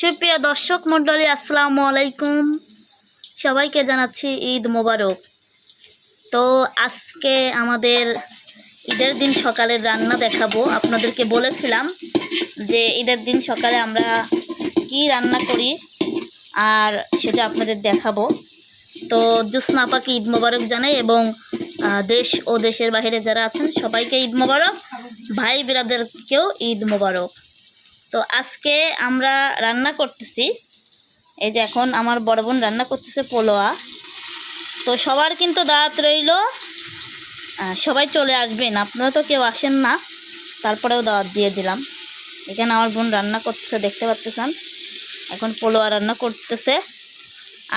সুপ্রিয় দর্শক মণ্ডলী, আসসালামু আলাইকুম। সবাইকে জানাচ্ছি ঈদ মোবারক। তো আজকে আমাদের ঈদের দিন সকালের রান্না দেখাবো। আপনাদেরকে বলেছিলাম যে ঈদের দিন সকালে আমরা কি রান্না করি আর সেটা আপনাদের দেখাবো। তো জুসনা আপাকে ঈদ মোবারক জানাই এবং দেশ ও দেশের বাইরে যারা আছেন, সবাইকে ঈদ মোবারক ভাই বিরাদেরকেও ঈদ মোবারক। তো আজকে আমরা রান্না করতেছি। এই যে এখন আমার বড় বোন রান্না করতেছে পোলোয়া। তো সবার কিন্তু দাঁত রইল। সবাই চলে আসবেন। আপনারা তো কেউ আসেন না। তারপরেও দাওয়াত দিয়ে দিলাম। এখানে আমার বোন রান্না করতেছে, দেখতে পাচ্ছেন এখন পোলোয়া রান্না করতেছে।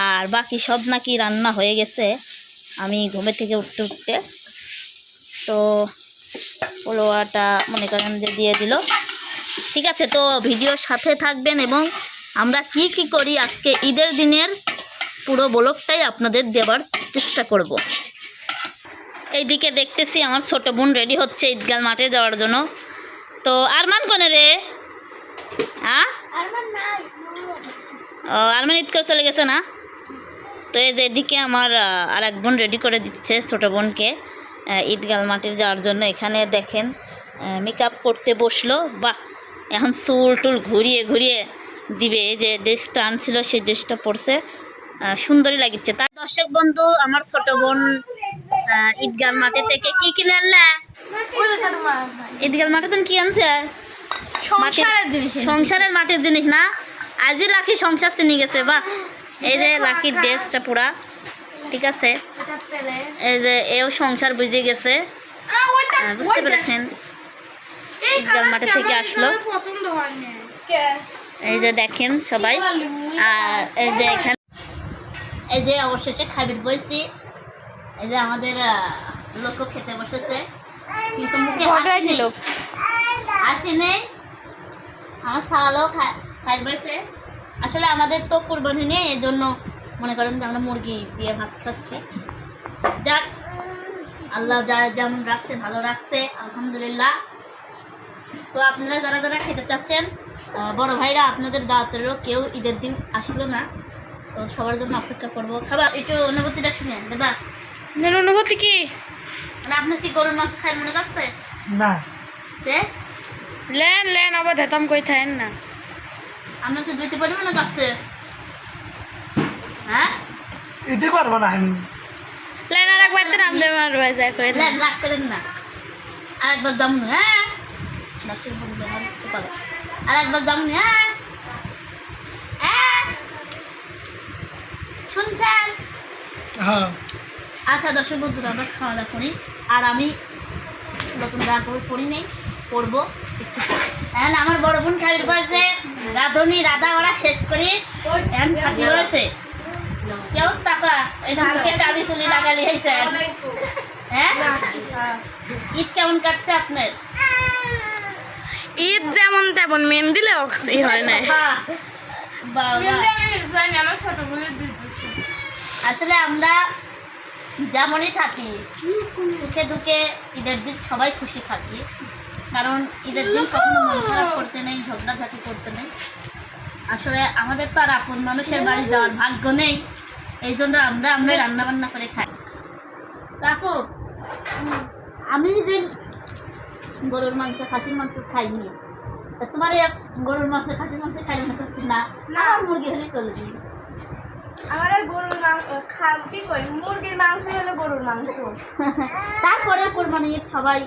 আর বাকি সব নাকি রান্না হয়ে গেছে। আমি ঘুমে থেকে উঠতে উঠতে। তো পোলোয়াটা মনে করেন যে দিয়ে দিল। ঠিক আছে তো ভিডিওর সাথে থাকবেন এবং আমরা কি কি করি আজকে ঈদের দিনের পুরো ব্লগটাই আপনাদের দেওয়ার চেষ্টা করব। এইদিকে দেখতেছি আমার ছোট বোন রেডি হচ্ছে ঈদগাল মাঠে যাওয়ার জন্য। তো আরমান কোনে রে? হ্যাঁ ও আরমান ঈদ করে চলে গেছে না? তো এই যে এদিকে আমার আর এক বোন রেডি করে দিচ্ছে ছোটো বোনকে ঈদগাল মাঠে যাওয়ার জন্য। এখানে দেখেন মেকআপ করতে বসল। বাহ! এখন চুল টুল ঘুরিয়ে ঘুরিয়ে দিবে এই যে ড্রেসটা আনছিল সেই ড্রেসটা পরছে। সুন্দরই লাগিচ্ছে। তার দর্শক বন্ধু আমার ছোট বোন ঈদগাল মাঠে থেকে কি কিনে আনলা? ঈদগাল মাঠে কি আনছে? সংসারের মাটির জিনিস। না? আজই লাকি সংসার চিনি গেছে বাহ। এই যে লাকির ড্রেসটা পুরা ঠিক আছে। এই যে এও সংসার বুঝে গেছে। বুঝতে পেরেছেন? ঈদগাল মাঠে থেকে আসলো। এই যে দেখেন সবাই। আর এই যে এখানে এই যে অবশেষে খাবির বইছি। এই যে আমাদের লোকও খেতে বসেছে। কিন্তু মুখে হাসি নেই। হাসি নেই। আমার সালাও খাই বসে আসলে আমাদের তো কোরবানি নেই এই জন্য মনে করেন যে আমরা মুরগি দিয়ে ভাত খাচ্ছি। যাক আল্লাহ যা যেমন রাখছে ভালো রাখছে আলহামদুলিল্লাহ। তো আপনারা যারা যারা খেতে চাচ্ছেন বড় ভাইরা আপনাদের দাওয়াতেরও কেউ ঈদের দিন আসলো না। তো সবার জন্য অপেক্ষা করব। খাবার একটু অনুভূতিটা শুনে দাদা অনুভূতি কি? মানে আপনার কি গরুর মাছ খাই মনে যাচ্ছে না। যে লেন লেন আবার ধেতাম কই থাকেন না। আমরা কি যেতে পারব না কাছে হ্যাঁ? দিতে পারব না আমি। লেন আর একবার তো নাম আর রয়ে যায় কই লেন রাগ করেন না। আর একবার দাম হ্যাঁ? বন্ধু আর একবার দাম হ্যাঁ শুনছেন? আচ্ছা দর্শক বন্ধুরা আমরা খাওয়া দাওয়া করি। আর আমি নতুন জামা কাপড় পরি নেই পরবো একটু এখন আমার বড় বোন খালির বয়সে রাধুনি রাধা ওরা শেষ করি। এখন খাটি হয়েছে কি অবস্থা মুখে চুলি লাগালি হয়েছে। হ্যাঁ? ঈদ কেমন কাটছে আপনার? ঈদ যেমন তেমন মেন দিলেও ই হয় না। আসলে আমরা যেমনই থাকি সুখে দুঃখে ঈদের দিন সবাই খুশি থাকি। কারণ ঈদের দিন কখনো মন খারাপ করতে নেই ঝগড়াঝাটি করতে নেই। আসলে আমাদের তো আর আপন মানুষের বাড়ি যাওয়ার ভাগ্য নেই এই জন্য আমরা আমরা রান্না বান্না করে খাই। কাকু আমি যে গরুর মাংস খাসির মাংস খাইনি। তা তোমার গরুর মাংস খাসির মাংস খাইলে মনে হচ্ছে না? না। মুরগি হলে চলে আমার আর গরুর মাংস কি করি? মুরগির মাংস হলো গরুর মাংস। তারপরে কোরবানি সবাই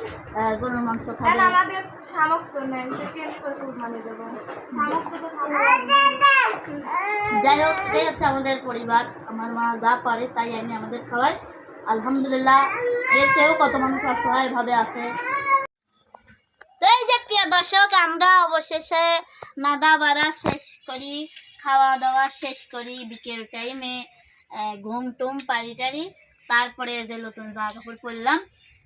গরুর মাংস কারণ খাবে আমাদের সামর্থ্য নেই সে কেমনি করে কুরবানি দেবো। সামর্থ্য তো যাই হোক এই হচ্ছে আমাদের পরিবার। আমার মা যা পারে তাই আমি আমাদের খাওয়াই। আলহামদুলিল্লাহ এর চেয়েও কত মানুষ অসহায় ভাবে আছে। তো এই যে প্রিয় দর্শক, আমরা অবশেষে নাদা বাড়া শেষ করি, খাওয়া দাওয়া শেষ করি বিকেল টাইমে ঘুম টুম পারি টারি তারপরে যে নতুন জামা কাপড় পরলাম,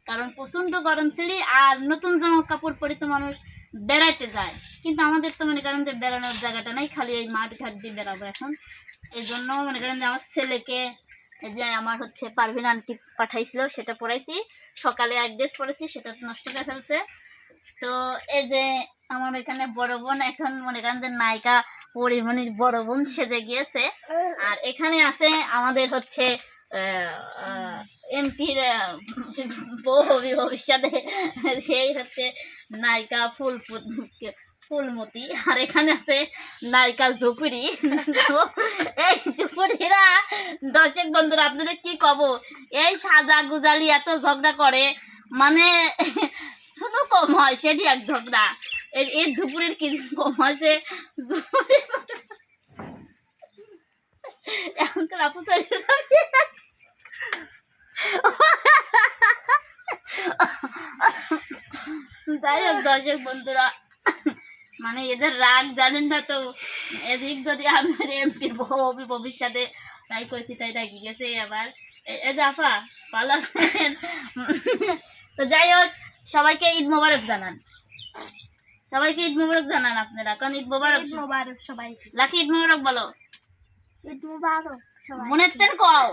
কারণ প্রচণ্ড গরম ছিল, আর নতুন জামা কাপড় পরে তো মানুষ বেড়াইতে যায়। কিন্তু আমাদের তো মনে করেন যে বেড়ানোর জায়গাটা নাই, খালি এই মাঠ ঘাট দিয়ে বেড়াবো এখন। এই জন্য মনে করেন যে আমার ছেলেকে যে আমার হচ্ছে পারভিন আন্টি পাঠাইছিল, সেটা পড়াইছি। সকালে এক ড্রেস পরেছি সেটা তো নষ্ট করে ফেলছে। তো এই যে আমার এখানে বড় বোন, এখন মনে করেন যে নায়িকা পরিমণির বড় বোন সেজে গিয়েছে। আর এখানে আছে আমাদের হচ্ছে এমপির বউ হবে ভবিষ্যতে, সেই হচ্ছে নায়িকা ফুল ফুলমতি। আর এখানে আছে নায়িকা জুপুরি তো এই জুপুরিরা দর্শক বন্ধুরা, আপনাদের কি কব? এই সাজা গুজালি এত ঝগড়া করে মানে কম হয়, সেটি এক ঝগড়া এই এই দুপুরের কি কম হয়েছে দুপুরের এখনকার আপু যাই হোক দর্শক বন্ধুরা মানে এদের রাগ জানেন না তো, এদিক যদি আমার এমপির বউ ভবিষ্যতে, তাই করেছি তাই রাগি গেছে আবার এ- যে আপা ভালো তো যাই হোক সবাইকে ঈদ মোবারক জানান। সবাইকে ঈদ মোবারক জানান আপনারা কারণ ঈদ মোবারক ঈদ মোবারক সবাইকে। লাকি ঈদ মোবারক বলো। ঈদ মোবারক সবাই মনের তেন কও।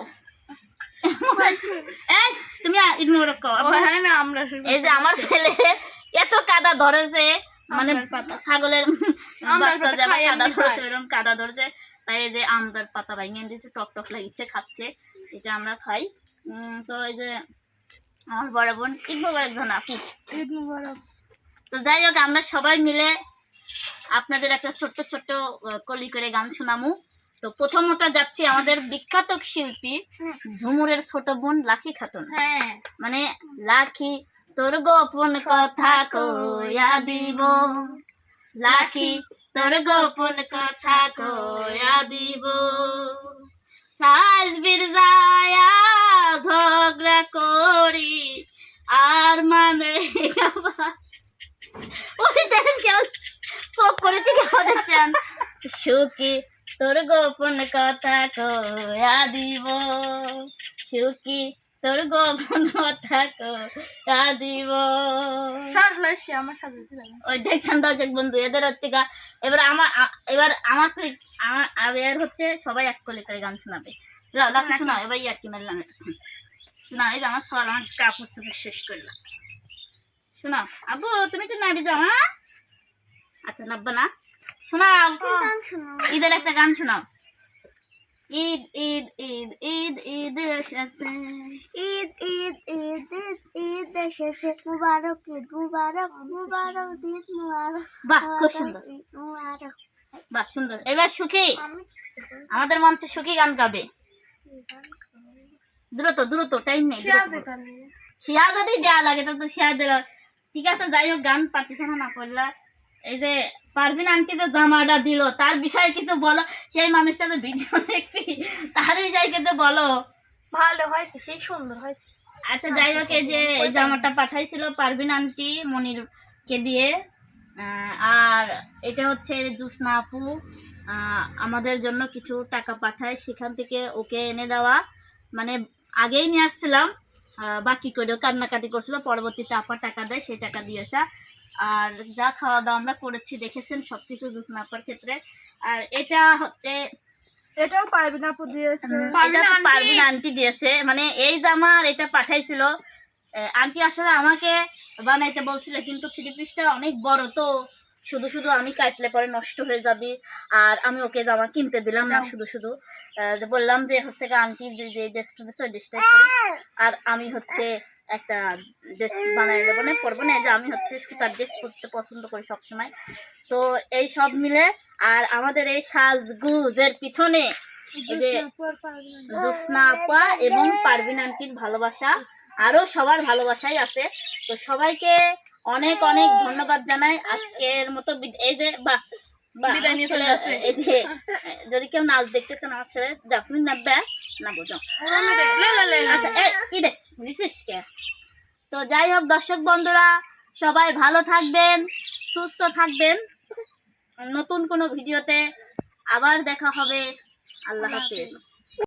এই তুমি ঈদ মোবারক কও। হ্যাঁ না আমরা এই যে আমার ছেলে এত কাদা ধরেছে মানে ছাগলের বাচ্চা কাদা ধরেছে খায়। কাদা ধরেছে তাই এই যে আমদার পাতা ভাঙিয়ে দিয়েছে টক টক লাগিচ্ছে খাচ্ছে এটা আমরা খাই। তো এই যে আমার বড় বোন ঈদ মোবারক ধন আপু। ঈদ মুবারক। তো যাই হোক আমরা সবাই মিলে আপনাদের একটা ছোট্ট ছোট্ট কলি করে গান শোনামু। তো প্রথমত যাচ্ছি আমাদের বিখ্যাত শিল্পী ঝুমুরের ছোট বোন লাকি খাতুন। হ্যাঁ। মানে লাখি তোর গোপন কথা কয়া দিব। লাখি তোর গোপন কথা কয়া দিব। যায়া ঝগড়া করি আর মানে ওই দেখেন কেউ চোখ করেছি কেউ দেখছেন সুখী তোর গোপন কথা কয়া দিব সুখী তোর গোপন কথা কয়া দিব সর লাইসকে আমার সাথে ওই দেখছেন দর্শক বন্ধু এদের হচ্ছে গা এবার আমার এবার আমার এবার হচ্ছে সবাই এক কলে করে গান শোনাবে। লাকি শোনাও এবার ইয়ার কি মারলাম। শোনাও এই আমার সর আমার কাপড় চোপড় শেষ করলাম। শোনাও আবু তুমি তো নাবি যাও হ্যাঁ? আচ্ছা নাববা না। শোনাও। ঈদের একটা গান শোনাও। ঈদ ঈদ ঈদ ঈদ ঈদ এসেছে ঈদ ঈদ ঈদ ঈদ ঈদ এসেছে মুবারক ঈদ মুবারক মুবারক ঈদ মুবারক বাহ খুব সুন্দর মুবারক বাহ সুন্দর এবার সুখী আমাদের মঞ্চে সুখী গান গাবে। দ্রুত দ্রুত টাইম নেই। শিয়া যদি দেওয়া লাগে তো তো শিয়া দিল ঠিক আছে যাই হোক গান পার্টিশন না করলা। এই যে পারভিন আন্টি তো জামাটা দিল তার বিষয়ে কিছু বলো। সেই মানুষটা তো ভিডিও দেখবি তার বিষয়ে কিছু বলো। ভালো হয়েছে সেই সুন্দর হয়েছে। আচ্ছা যাই হোক এই যে এই জামাটা পাঠাইছিল পারভিন আন্টি মনিরকে দিয়ে। আর এটা হচ্ছে জুসনা আপু। আহ, আমাদের জন্য কিছু টাকা পাঠায় সেখান থেকে ওকে এনে দেওয়া। মানে আগেই নিয়ে আসছিলাম আহ, বাকি করেও কান্নাকাটি করছিল পরবর্তীতে আপা টাকা দেয় সেই টাকা দিয়ে আসা। আর যা খাওয়া দাওয়া আমরা করেছি দেখেছেন সব কিছু জুসনা আপার ক্ষেত্রে। আর এটা হচ্ছে এটাও পারবিন আপু দিয়েছে। এটা তো পারভিন আন্টি দিয়েছে। মানে এই জামা আর এটা পাঠাইছিল আন্টি আসলে আমাকে বানাইতে বলছিল কিন্তু থ্রি পিসটা অনেক বড় তো শুধু শুধু আমি কাটলে পরে নষ্ট হয়ে যাবে আর আমি ওকে জামা কিনতে দিলাম না শুধু শুধু। যে বললাম যে হচ্ছে আন্টি যে যে ড্রেসটা দিচ্ছে ওই ড্রেসটাই আর আমি হচ্ছে একটা ড্রেস বানাই দেবো না পরবো না যে আমি হচ্ছে সুতার ড্রেস পরতে পছন্দ করি সবসময়। তো এই সব মিলে আর আমাদের এই সাজগুজের পিছনে জোৎস্না আপা এবং পারভিন আন্টির ভালোবাসা আরও সবার ভালোবাসাই আছে। তো সবাইকে অনেক অনেক ধন্যবাদ জানাই। আজকের মতো এই যে বা যদি কেউ নাচ দেখতে চান নাচবে না বোঝো। আচ্ছা কি দেখ বুঝছিস কে? তো যাই হোক দর্শক বন্ধুরা সবাই ভালো থাকবেন সুস্থ থাকবেন। নতুন কোনো ভিডিওতে আবার দেখা হবে। আল্লাহ হাফিজ।